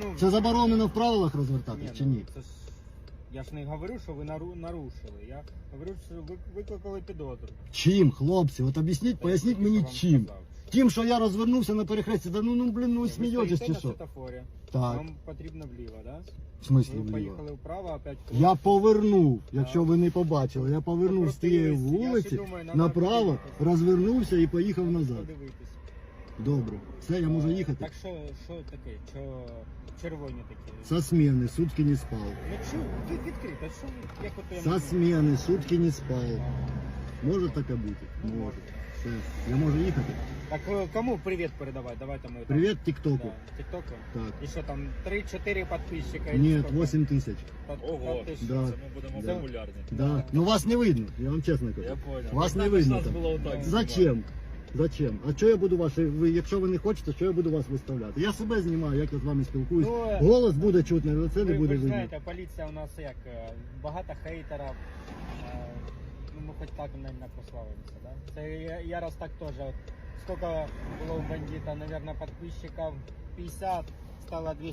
Ну, Це заборонено в правилах розвертатись чи ну, ні? Це ж, я ж не говорю, що ви нару, нарушили. Я говорю, що ви викликали підозру. Чим, хлопці? От об'ясніть, поясніть мені вам чим. сказав? Тим, що я розвернувся на перехресті, да ну, ну блін, ну ви Ви смієтесь стоїте чи на що? світофорі. Так, Вам потрібно вліво, да? в смислі Ви вліво. поїхали вправо, опять Я повернув, якщо ви не побачили, я повернув з тієї вулиці направо, розвернувся і поїхав назад. Подивитись. Добре, все, я можу їхати. Так що, що таке? Що червоні такі? Со смены, сутки не спал. Ну що, ви відкрито, що ви, як от я Со можу? смены, сутки не спал. А, Може таке бути? Ну, Може. Все, я можу їхати. Так е, кому привіт передавати? Давайте ми там- Привіт, тіктоку. Да, Тіктоку. Так. І що там, 3-4 підписчика? Ні, 8 тисяч. Ого, ти Да. це ми будемо Да. популярні. Да. Ну вас не видно, я вам чесно кажу. Я понял. Вас не видно там. було отак Зачем? Зачем? А що я буду вас, ви, якщо ви не хочете, що я буду вас виставляти? Я себе знімаю, як я з вами спілкуюсь. Ну, е, Голос буде чутно, але це не ви, буде ви ж видно. знаєте, поліція у нас як е, багато хейтерів. е, Ну, ми хоч так не прославимося, да? Це я, я раз так теж. От, скільки було у бандита, наверное, підписчиків? 50, стало 200.